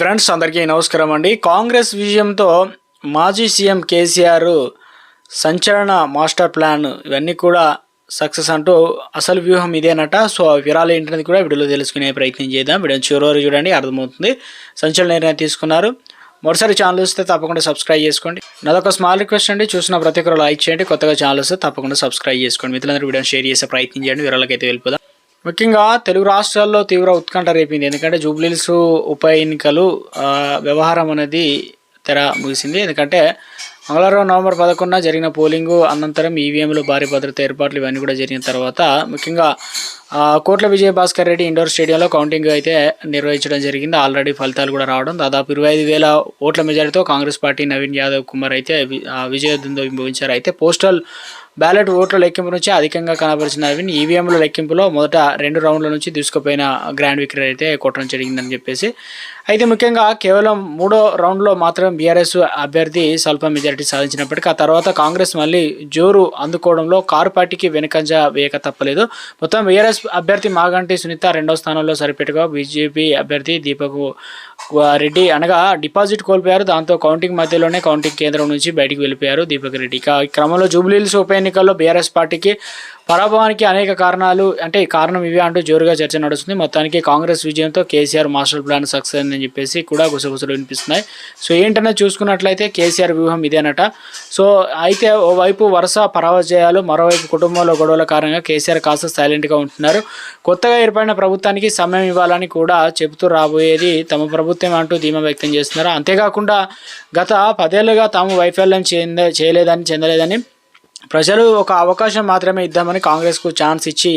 Friends అందరికీ నమస్కారం అండి. కాంగ్రెస్ విజయంతో మాజీ సీఎం కేసీఆర్ సంచలన మాస్టర్ ప్లాన్ ఇవన్నీ కూడా సక్సెస్ అంటూ అసలు వ్యూహం ఇదేనట. సో ఆ వివరాలు ఏంటనేది కూడా వీడియోలో తెలుసుకునే ప్రయత్నం చేద్దాం. వీడియో చివరి చూడండి అర్థమవుతుంది. సంచలన నిర్ణయం తీసుకున్నారు. మరోసారి ఛానల్ వస్తే తప్పకుండా సబ్స్క్రైబ్ చేసుకోండి. నాదొక స్మాల్ రిక్వెస్ట్ అండి. చూసిన ప్రతి ఒక్కరు లైక్ చేయండి. కొత్తగా ఛానల్ వస్తే తప్పకుండా సబ్స్క్రైబ్ చేసుకోండి. మిత్రులందరూ వీడియో షేర్ చేసే ప్రయత్నం చేయండి. వివరాలకైతే వెళ్ళిపోదాం. ముఖ్యంగా తెలుగు రాష్ట్రాల్లో తీవ్ర ఉత్కంఠ రేపింది. ఎందుకంటే జూబ్లీహిల్స్ ఉప ఎన్నికలు వ్యవహారం అనేది తెర ముగిసింది. ఎందుకంటే మంగళవారం నవంబర్ పదకొండున జరిగిన పోలింగు అనంతరం ఈవీఎంలు భారీ భద్రత ఏర్పాట్లు ఇవన్నీ కూడా జరిగిన తర్వాత ముఖ్యంగా కోట్ల విజయ భాస్కర్ రెడ్డి ఇండోర్ స్టేడియంలో కౌంటింగ్ అయితే నిర్వహించడం జరిగింది. ఆల్రెడీ ఫలితాలు కూడా రావడం. దాదాపు ఇరవై ఐదు వేల ఓట్ల మెజారిటీతో కాంగ్రెస్ పార్టీ నవీన్ యాదవ్ కుమార్ అయితే వి- విభవించారు. అయితే పోస్టల్ బ్యాలెట్ ఓట్ల లెక్కింపు నుంచి అధికంగా కనబరిచిన నవీన్ ఈవీఎంల లెక్కింపులో మొదట రెండు రౌండ్ల నుంచి తీసుకుపోయిన గ్రాండ్ విక్టరీ అయితే కొట్టడం జరిగిందని చెప్పేసి. అయితే ముఖ్యంగా కేవలం మూడో రౌండ్లో మాత్రం బీఆర్ఎస్ అభ్యర్థి స్వల్ప మెజారిటీ సాధించినప్పటికీ ఆ తర్వాత కాంగ్రెస్ మళ్ళీ జోరు అందుకోవడంలో కారు పార్టీకి వెనుకంజ వేయక తప్పలేదు. మొత్తం వీఆర్ఎస్ అభ్యర్థి మాగంటి సునీత రెండో స్థానంలో సరిపెట్టుగా బీజేపీ అభ్యర్థి దీపక్ రెడ్డి అనగా డిపాజిట్ కోల్పోయారు. దాంతో కౌంటింగ్ మధ్యలోనే కౌంటింగ్ కేంద్రం నుంచి బయటికి వెళ్ళిపోయారు దీపక్ రెడ్డి. ఇక ఈ క్రమంలో జూబ్లీహిల్స్ ఉప ఎన్నికల్లో బీఆర్ఎస్ పార్టీకి పరాభవానికి అనేక కారణాలు అంటే కారణం ఇవే అంటూ జోరుగా చర్చ నడుస్తుంది. మొత్తానికి కాంగ్రెస్ విజయంతో కేసీఆర్ మాస్టర్ ప్లాన్ సక్సెస్ అని చెప్పేసి కూడా గుసగుసలు వినిపిస్తున్నాయి. సో ఏంటనే చూసుకున్నట్లయితే కేసీఆర్ వ్యూహం అనట సో అయితే ఓవైపు వరుస పరాజయాలు మరోవైపు కుటుంబంలో గొడవల కారణంగా కేసీఆర్ కాస్త సైలెంట్గా ఉంటున్నారు. కొత్తగా ఏర్పడిన ప్రభుత్వానికి సమయం ఇవ్వాలని కూడా చెబుతూ రాబోయేది తమ ప్రభుత్వం అంటూ ధీమా వ్యక్తం చేస్తున్నారు. అంతేకాకుండా గత పదేళ్ళుగా తాము వైఫల్యం చేయలేదని చెందలేదని ప్రజలు ఒక అవకాశం మాత్రమే ఇద్దామని కాంగ్రెస్కు ఛాన్స్ ఇచ్చి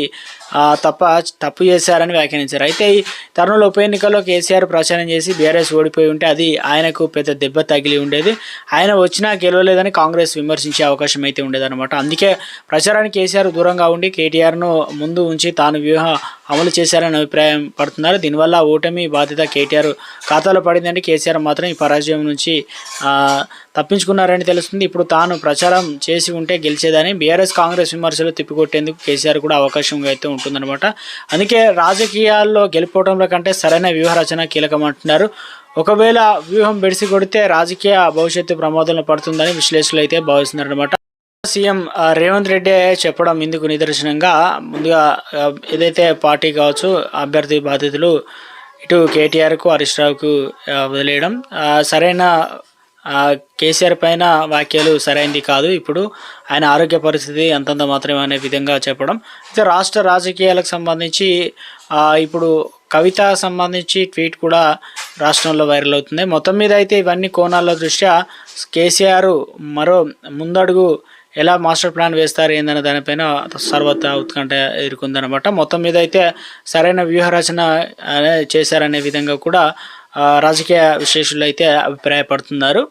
తప్ప తప్పు చేశారని వ్యాఖ్యానించారు. అయితే ఈ తరుణంలో ఉప ఎన్నికల్లో కేసీఆర్ ప్రచారం చేసి బీఆర్ఎస్ ఓడిపోయి ఉంటే అది ఆయనకు పెద్ద దెబ్బ తగిలి ఉండేది. ఆయన వచ్చినా గెలవలేదని కాంగ్రెస్ విమర్శించే అవకాశం అయితే ఉండేదన్నమాట. అందుకే ప్రచారానికి కేసీఆర్ దూరంగా ఉండి కేటీఆర్ను ముందు ఉంచి తాను వ్యూహ అమలు చేశారని అభిప్రాయం పడుతున్నారు. దీనివల్ల ఓటమి బాధ్యత కేటీఆర్ ఖాతాలో పడిందంటే కేసీఆర్ మాత్రం ఈ పరాజయం నుంచి తప్పించుకున్నారని తెలుస్తుంది. ఇప్పుడు తాను ప్రచారం చేసి ఉంటే గెలిచేదని బీఆర్ఎస్ కాంగ్రెస్ విమర్శలు తిప్పికొట్టేందుకు కేసీఆర్ కూడా అవకాశం అయితే ఉంటుందన్నమాట. అందుకే రాజకీయాల్లో గెలిపోవడంలో కంటే సరైన వ్యూహ రచన కీలకం అంటున్నారు ఒకవేళ వ్యూహం బెడిసి కొడితే రాజకీయ భవిష్యత్తు ప్రమాదంలో పడుతుందని విశ్లేషకులు అయితే భావిస్తున్నారనమాట సీఎం రేవంత్ రెడ్డి చెప్పడం ఇందుకు నిదర్శనంగా ముందుగా ఏదైతే పార్టీ కావచ్చు అభ్యర్థి బాధితులు ఇటు కేటీఆర్కు హరీష్ రావుకు వదిలేయడం. సరైన కేసీఆర్ పైన వ్యాఖ్యలు సరైనది కాదు ఇప్పుడు. ఆయన ఆరోగ్య పరిస్థితి అంతంత మాత్రమే అనే విధంగా చెప్పడం. అయితే రాష్ట్ర రాజకీయాలకు సంబంధించి ఇప్పుడు కవిత సంబంధించి ట్వీట్ కూడా రాష్ట్రంలో వైరల్ అవుతుంది. మొత్తం మీద అయితే ఇవన్నీ కోణాల దృష్ట్యా కేసీఆర్ మరో ముందడుగు ఎలా మాస్టర్ ప్లాన్ వేస్తారు ఏందనే దానిపైన సర్వత ఉత్కంఠ ఎదుర్కొందనమాట మొత్తం మీద అయితే సరైన వ్యూహ రచన అనే చేశారనే విధంగా కూడా రాజకీయ విశేషులు అయితే అభిప్రాయపడుతున్నారు.